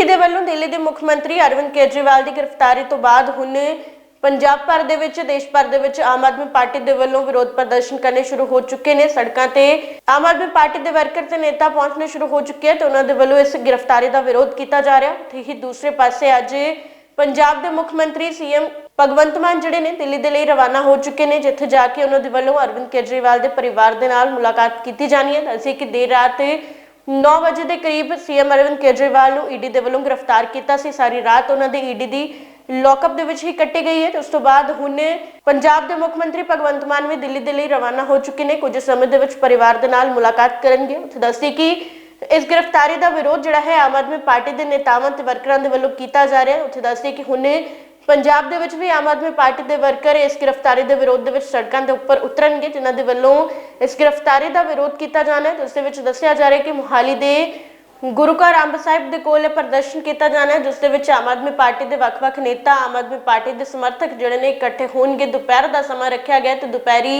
ED ਦੇ ਵੱਲੋਂ ਦਿੱਲੀ ਦੇ ਮੁੱਖ ਮੰਤਰੀ ਅਰਵਿੰਦ ਕੇਜਰੀਵਾਲ ਦੀ ਗ੍ਰਿਫਤਾਰੀ ਤੋਂ ਬਾਅਦ ਹੁਣ ਪੰਜਾਬ ਭਰ ਦੇ ਵਿੱਚ, ਦੇਸ਼ ਭਰ ਦੇ ਵਿੱਚ ਆਮ ਆਦਮੀ ਪਾਰਟੀ ਦੇ ਵੱਲੋਂ ਵਿਰੋਧ ਪ੍ਰਦਰਸ਼ਨ ਕਰਨੇ ਸ਼ੁਰੂ ਹੋ ਚੁੱਕੇ ਨੇ। ਸੜਕਾਂ ਤੇ ਆਮ ਆਦਮੀ ਪਾਰਟੀ ਦੇ ਵਰਕਰ ਤੇ ਨੇਤਾ ਪਹੁੰਚਣੇ ਸ਼ੁਰੂ ਹੋ ਚੁੱਕੇ ਤੇ ਉਹਨਾਂ ਦੇ ਵੱਲੋਂ ਇਸ ਗ੍ਰਿਫਤਾਰੀ ਦਾ ਵਿਰੋਧ ਕੀਤਾ ਜਾ ਰਿਹਾ। ਤੇ ਹੀ ਦੂਸਰੇ ਪਾਸੇ ਅੱਜ ਪੰਜਾਬ ਦੇ ਮੁੱਖ ਮੰਤਰੀ ਸੀਐਮ ਭਗਵੰਤ ਮਾਨ ਜਿਹੜੇ ਨੇ, ਦਿੱਲੀ ਦੇ ਲਈ ਰਵਾਨਾ ਹੋ ਚੁੱਕੇ ਨੇ, ਜਿੱਥੇ ਜਾ ਕੇ ਉਹਨਾਂ ਦੇ ਵੱਲੋਂ ਅਰਵਿੰਦ ਕੇਜਰੀਵਾਲ ਦੇ ਪਰਿਵਾਰ ਦੇ ਨਾਲ ਮੁਲਾਕਾਤ ਕੀਤੀ ਜਾਣੀ ਹੈ। ਅਸੀਂ ਕਿ ਦੇਰ ਰਾਤ 9 ਵਜੇ ਦੇ ਕਰੀਬ ਸੀਐਮ ਅਰਵਿੰਦ ਕੇਜਰੀਵਾਲ ਨੂੰ ਈਡੀ ਦੇ ਵੱਲੋਂ ਗ੍ਰਿਫਤਾਰ ਕੀਤਾ ਸੀ। ਸਾਰੀ ਰਾਤ ਉਹਨਾਂ ਦੇ ਈਡੀ ਦੀ ਲੌਕਅਪ ਦੇ ਵਿੱਚ ਹੀ ਕੱਟੀ ਗਈ ਹੈ। ਉਸ ਤੋਂ ਬਾਅਦ ਹੁਣ ਪੰਜਾਬ ਦੇ ਮੁੱਖ ਮੰਤਰੀ ਭਗਵੰਤ ਮਾਨ ਵੀ ਦਿੱਲੀ ਦੇ ਲਈ ਰਵਾਨਾ ਹੋ ਚੁੱਕੇ ਨੇ। ਕੁਝ ਸਮੇਂ ਦੇ ਵਿੱਚ ਪਰਿਵਾਰ ਦੇ ਨਾਲ ਮੁਲਾਕਾਤ ਕਰਨਗੇ। ਉੱਥੇ ਦੱਸਦੀ ਕਿ ਇਸ ਗ੍ਰਿਫਤਾਰੀ ਦਾ ਵਿਰੋਧ ਜਿਹੜਾ ਹੈ ਆਮ ਆਦਮੀ ਪਾਰਟੀ ਦੇ ਨੇਤਾਵਾਂ ਤੇ ਵਰਕਰਾਂ ਦੇ ਵੱਲੋਂ ਕੀਤਾ ਜਾ ਰਿਹਾ ਹੈ। ਉੱਥੇ ਦੱਸਦੀ ਕਿ ਹੁਣ ਪੰਜਾਬ ਦੇ ਵਿੱਚ ਵੀ ਆਮ ਆਦਮੀ ਪਾਰਟੀ ਦੇ ਵਰਕਰ ਇਸ ਗ੍ਰਿਫਤਾਰੀ ਦੇ ਵਿਰੋਧ ਦੇ ਵਿੱਚ ਸੜਕਾਂ ਦੇ ਉੱਪਰ ਉਤਰਨਗੇ, ਜਿਨ੍ਹਾਂ ਦੇ ਵੱਲੋਂ ਇਸ ਗ੍ਰਿਫਤਾਰੀ ਦਾ ਵਿਰੋਧ ਕੀਤਾ ਜਾਣਾ ਹੈ। ਤੇ ਦੇ ਵਿੱਚ ਦੱਸਿਆ ਜਾ ਰਿਹਾ ਕਿ ਮੁਹਾਲੀ ਦੇ ਗੁਰੂ ਘਰ ਅੰਬ ਸਾਹਿਬ ਦੇ ਕੋਲ ਪ੍ਰਦਰਸ਼ਨ ਕੀਤਾ ਜਾਣਾ ਹੈ, ਜਿਸ ਦੇ ਵਿੱਚ ਆਮ ਆਦਮੀ ਪਾਰਟੀ ਦੇ ਵੱਖ-ਵੱਖ ਨੇਤਾ, ਆਮ ਆਦਮੀ ਪਾਰਟੀ ਦੇ ਸਮਰਥਕ ਜਿਹੜੇ ਨੇ ਇਕੱਠੇ ਹੋਣਗੇ। ਦੁਪਹਿਰ ਦਾ ਸਮਾਂ ਰੱਖਿਆ ਗਿਆ ਹੈ ਤੇ ਦੁਪਹਿਰੀ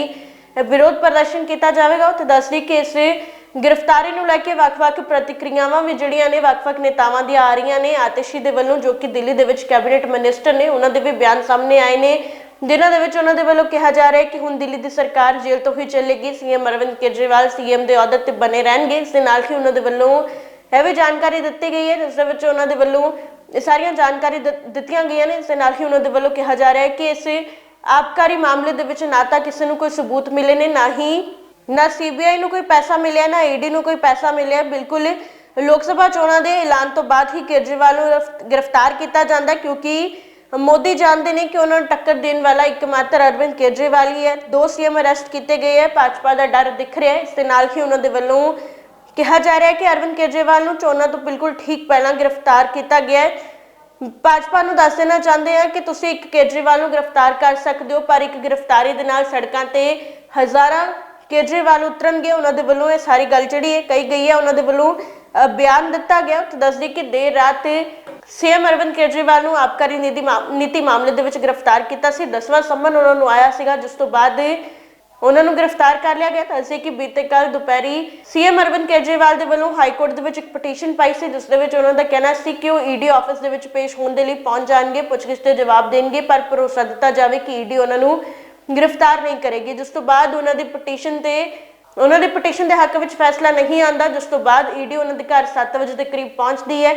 ਵਿਰੋਧ ਪ੍ਰਦਰਸ਼ਨ ਕੀਤਾ ਜਾਵੇਗਾ। ਉੱਥੇ ਦੱਸਦੀ ਕਿ ਇਸ ਗ੍ਰਿਫਤਾਰੀ ਨੂੰ ਲੈ ਕੇ ਵੱਖ-ਵੱਖ ਪ੍ਰਤੀਕ੍ਰਿਆਵਾਂ ਵੀ ਜਿਹੜੀਆਂ ਨੇ, ਵੱਖ-ਵੱਖ ਨੇਤਾਵਾਂ ਦੀਆਂ ਆ ਰਹੀਆਂ ਨੇ, ਆਤਿਸ਼ੀ ਦੇ ਵੱਲੋਂ ਜੋ ਕਿ ਦਿੱਲੀ ਦੇ ਵਿੱਚ ਕੈਬਨਿਟ ਮਿਨਿਸਟਰ ਨੇ, ਉਹਨਾਂ ਦੇ ਵੀ ਬਿਆਨ ਸਾਹਮਣੇ ਆਏ ਨੇ। ਜਿਨ੍ਹਾਂ ਦੇ ਵਿੱਚ ਉਹਨਾਂ ਦੇ ਵੱਲੋਂ ਕਿਹਾ ਜਾ ਰਿਹਾ ਹੈ ਕਿ ਹੁਣ ਦਿੱਲੀ ਦੀ ਸਰਕਾਰ ਜੇਲ੍ਹ ਤੋਂ ਹੀ ਚੱਲੇਗੀ। ਸੀਐਮ ਅਰਵਿੰਦ ਕੇਜਰੀਵਾਲ ਸੀਐਮ ਦੇ ਅਹੁਦੇ ਤੇ ਬਣੇ ਰਹਿਣਗੇ। ਇਸ ਦੇ ਨਾਲ ਹੀ ਉਹਨਾਂ ਦੇ ਵੱਲੋਂ ਇਹ ਵੀ ਜਾਣਕਾਰੀ ਦਿੱਤੀ ਗਈ ਹੈ, ਜਿਸ ਦੇ ਵਿੱਚ ਉਹਨਾਂ ਦੇ ਵੱਲੋਂ ਇਹ ਸਾਰੀਆਂ ਜਾਣਕਾਰੀ ਦਿੱ- ਦਿੱਤੀਆਂ ਗਈਆਂ ਨੇ। ਇਸ ਦੇ ਨਾਲ ਹੀ ਉਹਨਾਂ ਦੇ ਵੱਲੋਂ ਕਿਹਾ ਜਾ ਰਿਹਾ ਹੈ ਕਿ ਇਸ ਆਬਕਾਰੀ ਮਾਮਲੇ ਦੇ ਵਿੱਚ ਨਾ ਤਾਂ ਕਿਸੇ ਨੂੰ ਕੋਈ ਸਬੂਤ ਮਿਲੇ ਨੇ, ਨਾ ਹੀ ਨਾ ਸੀਬੀਆਈ ਨੂੰ ਕੋਈ ਪੈਸਾ ਮਿਲਿਆ, ਨਾ ਈਡੀ ਨੂੰ ਕੋਈ ਪੈਸਾ ਮਿਲਿਆ, ਬਿਲਕੁਲ ਲੋਕ ਸਭਾ ਚੋਣਾਂ ਦੇ ਐਲਾਨ ਤੋਂ ਬਾਅਦ ਹੀ ਕੇਜਰੀਵਾਲ ਨੂੰ ਗ੍ਰਿਫ- ਗ੍ਰਿਫਤਾਰ ਕੀਤਾ ਜਾਂਦਾ, ਕਿਉਂਕਿ ਮੋਦੀ ਜਾਣਦੇ ਨੇ ਕਿ ਉਹਨਾਂ ਨੂੰ ਟੱਕਰ ਦੇਣ ਵਾਲਾ ਇੱਕਮਾਤਰ ਅਰਵਿੰਦ ਕੇਜਰੀਵਾਲ ਹੀ ਹੈ। ਦੋ ਸੀਐਮ ਅਰੈਸਟ ਕੀਤੇ ਗਏ ਹੈ, ਭਾਜਪਾ ਦਾ ਡਰ ਦਿਖ ਰਿਹਾ ਹੈ। ਇਸ ਦੇ ਨਾਲ ਹੀ ਉਹਨਾਂ ਦੇ ਵੱਲੋਂ ਕਿਹਾ ਜਾ ਰਿਹਾ ਹੈ ਕਿ ਅਰਵਿੰਦ ਕੇਜਰੀਵਾਲ ਨੂੰ ਚੋਣਾਂ ਤੋਂ ਬਿਲਕੁਲ ਠੀਕ ਪਹਿਲਾਂ ਗ੍ਰਿਫਤਾਰ ਕੀਤਾ ਗਿਆ ਹੈ। ਭਾਜਪਾ ਨੂੰ ਦੱਸ ਦੇਣਾ ਚਾਹੁੰਦੇ ਆ ਕਿ ਤੁਸੀਂ ਇੱਕ ਕੇਜਰੀਵਾਲ ਨੂੰ ਗ੍ਰਿਫਤਾਰ ਕਰ ਸਕਦੇ ਹੋ, ਪਰ ਇੱਕ ਗ੍ਰਿਫਤਾਰੀ ਦੇ ਨਾਲ ਸੜਕਾਂ ਤੇ ਹਜ਼ਾਰਾਂ ਕੇਜਰੀਵਾਲ ਉਤਰਨਗੇ, ਉਹਨਾਂ ਦੇ ਵੱਲੋਂ ਇਹ ਸਾਰੀ ਗੱਲ ਜਿਹੜੀ ਹੈ ਕਹੀ ਗਈ ਹੈ, ਉਹਨਾਂ ਦੇ ਵੱਲੋਂ ਬਿਆਨ ਦਿੱਤਾ ਗਿਆ। ਤੇ ਦੱਸਦੀ ਕਿ ਦੇਰ ਰਾਤ ਸੀਐਮ ਅਰਵਿੰਦ ਕੇਜਰੀਵਾਲ ਨੂੰ ਆਬਕਾਰੀ ਨੀਤੀ ਨੀਤੀ ਮਾਮਲੇ ਦੇ ਵਿੱਚ ਗ੍ਰਿਫਤਾਰ ਕੀਤਾ ਸੀ। 10ਵਾਂ ਸੰਮਨ ਉਹਨਾਂ ਨੂੰ ਆਇਆ ਸੀਗਾ, ਜਿਸ ਤੋਂ ਬਾਅਦ ਉਹਨਾਂ ਨੂੰ ਗ੍ਰਿਫਤਾਰ ਕਰ ਲਿਆ ਗਿਆ। ਤਾਂ ਕਿ ਬੀਤੇ ਕੱਲ ਦੁਪਹਿਰੀ ਸੀਐਮ ਅਰਵਿੰਦ ਕੇਜਰੀਵਾਲ ਦੇ ਵੱਲੋਂ ਹਾਈ ਕੋਰਟ ਦੇ ਵਿੱਚ ਇੱਕ ਪਟੀਸ਼ਨ ਪਾਈ ਸੀ, ਜਿਸ ਦੇ ਵਿੱਚ ਉਹਨਾਂ ਦਾ ਕਹਿਣਾ ਸੀ ਕਿ ਉਹ ਈਡੀ ਆਫਿਸ ਦੇ ਵਿੱਚ ਪੇਸ਼ ਹੋਣ ਦੇ ਲਈ ਪਹੁੰਚ ਜਾਣਗੇ, ਪੁੱਛਗਿੱਛ ਦੇ ਜਵਾਬ ਦੇਣਗੇ, ਪਰ ਭਰੋਸਾ ਦਿੱਤਾ ਜਾਵੇ ਕਿ ਈਡੀ ਉਹਨਾਂ ਨੂੰ ਗ੍ਰਿਫਤਾਰ ਨਹੀਂ ਕਰੇਗੀ। ਜਿਸ ਤੋਂ ਬਾਅਦ ਉਹਨਾਂ ਦੀ ਪਟੀਸ਼ਨ ਤੇ, ਉਹਨਾਂ ਦੀ ਪਟੀਸ਼ਨ ਦੇ ਹੱਕ ਵਿੱਚ ਫੈਸਲਾ ਨਹੀਂ ਆਂਦਾ ਜਿਸ ਤੋਂ ਬਾਅਦ ਈਡੀ ਉਹਨਾਂ ਦੇ ਘਰ 7 ਵਜੇ ਦੇ ਕਰੀਬ ਪਹੁੰਚਦੀ ਹੈ।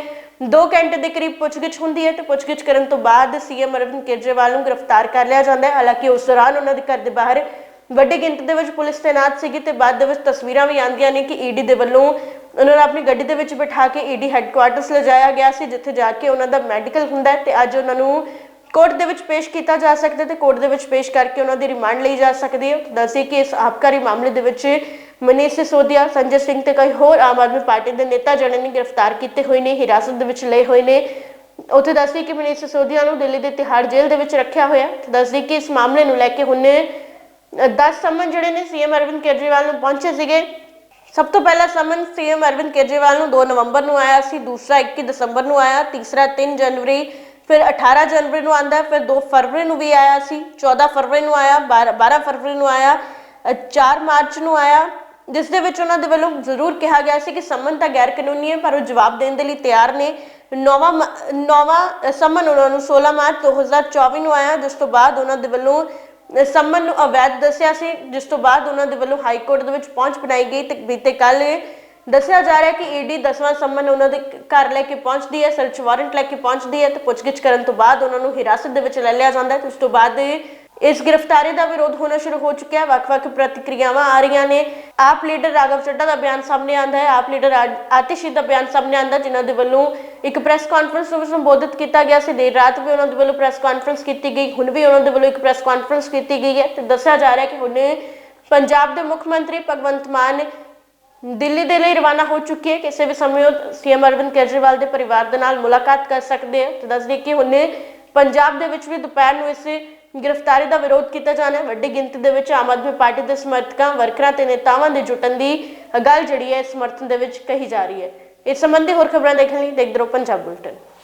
2 ਘੰਟੇ ਦੇ ਕਰੀਬ ਪੁੱਛਗਿੱਛ ਹੁੰਦੀ ਹੈ ਤੇ ਪੁੱਛਗਿੱਛ ਕਰਨ ਤੋਂ ਬਾਅਦ ਸੀਐਮ ਅਰਵਿੰਦ ਕੇਜਰੀਵਾਲ ਨੂੰ ਗ੍ਰਿਫਤਾਰ ਕਰ ਲਿਆ ਜਾਂਦਾ ਹੈ। ਹਾਲਾਂਕਿ ਉਸ ਦੌਰਾਨ ਉਹਨਾਂ ਦੇ ਘਰ ਦੇ ਬਾਹਰ ਵੱਡੀ ਗਿਣਤੀ ਦੇ ਵਿੱਚ ਪੁਲਿਸ ਤੈਨਾਤ ਸੀਗੀ ਤੇ ਬਾਅਦ ਦੇ ਵਿੱਚ ਤਸਵੀਰਾਂ ਵੀ ਆਉਂਦੀਆਂ ਨੇ ਕਿ ਈਡੀ ਦੇ ਵੱਲੋਂ ਉਹਨਾਂ ਨੂੰ ਆਪਣੀ ਗੱਡੀ ਦੇ ਵਿੱਚ ਬਿਠਾ ਕੇ ਈਡੀ ਹੈੱਡਕੁਆਰਟਰਸ ਲਿਜਾਇਆ ਗਿਆ ਸੀ, ਜਿੱਥੇ ਜਾ ਕੇ ਉਹਨਾਂ ਦਾ ਮੈਡੀਕਲ ਹੁੰਦਾ ਹੈ ਤੇ ਅੱਜ ਉਹਨਾਂ ਨੂੰ ਕੋਰਟ ਦੇ ਵਿੱਚ ਪੇਸ਼ ਕੀਤਾ ਜਾ ਸਕਦਾ ਹੈ ਤੇ ਕੋਰਟ ਦੇ ਵਿੱਚ ਪੇਸ਼ ਕਰਕੇ ਉਹਨਾਂ ਦੀ ਰਿਮਾਂਡ ਲਈ ਜਾ ਸਕਦੀ ਹੈ। ਦੱਸੇ ਕਿ ਇਸ ਆਬਕਾਰੀ ਮਾਮਲੇ ਦੇ ਵਿੱਚ ਮਨੀਸ਼ ਸਿਸੋਦੀਆ, ਸੰਜੇ ਸਿੰਘ ਤੇ ਕਈ ਹੋਰ ਆਮ ਆਦਮੀ ਪਾਰਟੀ ਦੇ ਨੇਤਾ ਜਿਹੜੇ ਨੇ ਗ੍ਰਿਫਤਾਰ ਕੀਤੇ ਹੋਏ ਨੇ, ਹਿਰਾਸਤ ਦੇ ਵਿੱਚ ਲਏ ਹੋਏ ਨੇ। ਉੱਥੇ ਦੱਸਦੀ ਕਿ ਮਨੀਸ਼ ਸਿਸੋਦੀਆ ਨੂੰ ਦਿੱਲੀ ਦੇ ਤਿਹਾੜ ਜੇਲ੍ਹ ਦੇ ਵਿੱਚ ਰੱਖਿਆ ਹੋਇਆ ਤੇ ਦੱਸਦੀ ਕਿ ਇਸ ਮਾਮਲੇ ਨੂੰ ਲੈ ਕੇ ਹੁਣ 10 ਸਮਨ ਜਿਹੜੇ ਨੇ ਸੀਐਮ ਅਰਵਿੰਦ ਕੇਜਰੀਵਾਲ ਨੂੰ ਪਹੁੰਚੇ ਸੀਗੇ। ਸਭ ਤੋਂ ਪਹਿਲਾ ਸਮਨ ਸੀਐਮ ਅਰਵਿੰਦ ਕੇਜਰੀਵਾਲ ਨੂੰ 2 ਨਵੰਬਰ ਨੂੰ ਆਇਆ ਸੀ, ਦੂਸਰਾ 21 ਦਸੰਬਰ ਨੂੰ ਆਇਆ, ਤੀਸਰਾ 3 ਜਨਵਰੀ ਫਿਰ 18 ਜਨਵਰੀ ਨੂੰ ਆਂਦਾ ਫਿਰ 2 ਫਰਵਰੀ ਨੂੰ ਵੀ ਆਇਆ ਸੀ 14 ਫਰਵਰੀ ਨੂੰ ਆਇਆ 12 ਫਰਵਰੀ ਨੂੰ ਆਇਆ ਅ, 4 ਮਾਰਚ ਨੂੰ ਆਇਆ। ਜਿਸ ਦੇ ਵਿੱਚ ਉਹਨਾਂ ਦੇ ਵੱਲੋਂ ਜ਼ਰੂਰ ਕਿਹਾ ਗਿਆ ਸੀ ਕਿ ਸੰਮਨ ਤਾਂ ਗੈਰ ਕਾਨੂੰਨੀ ਹੈ ਪਰ ਉਹ ਜਵਾਬ ਦੇਣ ਦੇ ਲਈ ਤਿਆਰ ਨੇ। ਨੌਵਾਂ ਮ- ਨੌਵਾਂ ਸੰਮਨ ਉਹਨਾਂ ਨੂੰ 16 ਮਾਰਚ 2024 ਨੂੰ ਆਇਆ। ਜਿਸ ਤੋਂ ਬਾਅਦ ਉਹਨਾਂ ਦੇ ਵੱਲੋਂ ਸੰਮਨ ਨੂੰ ਅਵੈਧ ਦੱਸਿਆ ਸੀ ਜਿਸ ਤੋਂ ਬਾਅਦ ਉਹਨਾਂ ਦੇ ਵੱਲੋਂ ਹਾਈ ਕੋਰਟ ਦੇ ਵਿੱਚ ਪਹੁੰਚ ਬਣਾਈ ਗਈ। ਤੇ ਬੀਤੇ ਕੱਲ ਦੱਸਿਆ ਜਾ ਰਿਹਾ ਕਿ ਈਡੀ 10ਵਾਂ ਸੰਮਨ ਉਹਨਾਂ ਦੇ ਘਰ ਲੈ ਕੇ ਪਹੁੰਚਦੀ ਹੈ ਸਰਚ ਵਾਰੰਟ ਲੈ ਕੇ ਪਹੁੰਚਦੀ ਹੈ ਤੇ ਪੁੱਛਗਿੱਛ ਕਰਨ ਤੋਂ ਬਾਅਦ ਉਹਨਾਂ ਨੂੰ ਹਿਰਾਸਤ ਦੇ ਵਿੱਚ ਲੈ ਲਿਆ ਜਾਂਦਾ ਹੈ ਤੇ ਉਸ ਤੋਂ ਬਾਅਦ ਇਸ ਗ੍ਰਿਫਤਾਰੀ ਦਾ ਵਿਰੋਧ ਹੋਣਾ ਸ਼ੁਰੂ ਹੋ ਚੁੱਕਿਆ ਹੈ। ਵੱਖ-ਵੱਖ ਪ੍ਰਤੀਕ੍ਰਿਆਵਾਂ ਆ ਰਹੀਆਂ ਨੇ। ਆਪ ਲੀਡਰ ਰਾਘਵ ਚੱਡਾ ਦਾ ਬਿਆਨ ਸਾਹਮਣੇ ਆਂਦਾ ਹੈ। ਆਪ ਲੀਡਰ ਆਤਿਸ਼ੀ ਦਾ ਬਿਆਨ ਸਾਹਮਣੇ ਆਂਦਾ ਜਿਨ੍ਹਾਂ ਦੇ ਵੱਲੋਂ ਇੱਕ ਪ੍ਰੈਸ ਕਾਨਫਰੰਸ ਨੂੰ ਸੰਬੋਧਿਤ ਕੀਤਾ ਗਿਆ ਸੀ। ਦੇਰ ਰਾਤ ਵੀ ਉਹਨਾਂ ਦੇ ਵੱਲੋਂ ਪ੍ਰੈਸ ਕਾਨਫਰੰਸ ਕੀਤੀ ਗਈ, ਹੁਣ ਵੀ ਉਹਨਾਂ ਦੇ ਵੱਲੋਂ ਇੱਕ ਪ੍ਰੈਸ ਕਾਨਫਰੰਸ ਕੀਤੀ ਗਈ ਹੈ ਤੇ ਦੱਸਿਆ ਜਾ ਰਿਹਾ ਹੈ ਕਿ ਹੁਣ ਪੰਜਾਬ ਦੇ ਮੁੱਖ ਮੰਤਰੀ ਭਗਵੰਤ ਮਾਨ ਦਿੱਲੀ ਦੇ ਲਈ ਰਵਾਨਾ ਹੋ ਚੁੱਕੀ ਹੈ। ਕਿਸੇ ਵੀ ਸਮੇਂ ਉਹ ਸੀਐਮ ਅਰਵਿੰਦ ਕੇਜਰੀਵਾਲ ਦੇ ਪਰਿਵਾਰ ਦੇ ਨਾਲ ਮੁਲਾਕਾਤ ਕਰ ਸਕਦੇ ਆ ਤੇ ਦੱਸ ਦਈਏ ਕਿ ਹੁਣੇ ਪੰਜਾਬ ਦੇ ਵਿੱਚ ਵੀ ਦੁਪਹਿਰ ਨੂੰ ਇਸ ਗ੍ਰਿਫਤਾਰੀ ਦਾ ਵਿਰੋਧ ਕੀਤਾ ਜਾਣਾ ਹੈ। ਵੱਡੀ ਗਿਣਤੀ ਦੇ ਵਿੱਚ ਆਮ ਆਦਮੀ ਪਾਰਟੀ ਦੇ ਸਮਰਥਕਾਂ, ਵਰਕਰਾਂ ਤੇ ਨੇਤਾਵਾਂ ਦੇ ਜੁਟਣ ਦੀ ਗੱਲ ਜਿਹੜੀ ਹੈ ਸਮਰਥਨ ਦੇ ਵਿੱਚ ਕਹੀ ਜਾ ਰਹੀ ਹੈ। ਇਸ ਸੰਬੰਧੀ ਹੋਰ ਖਬਰਾਂ ਦੇਖਣ ਲਈ ਦੇਖਦੇ ਰਹੋ ਪੰਜਾਬ ਬੁਲਟਨ।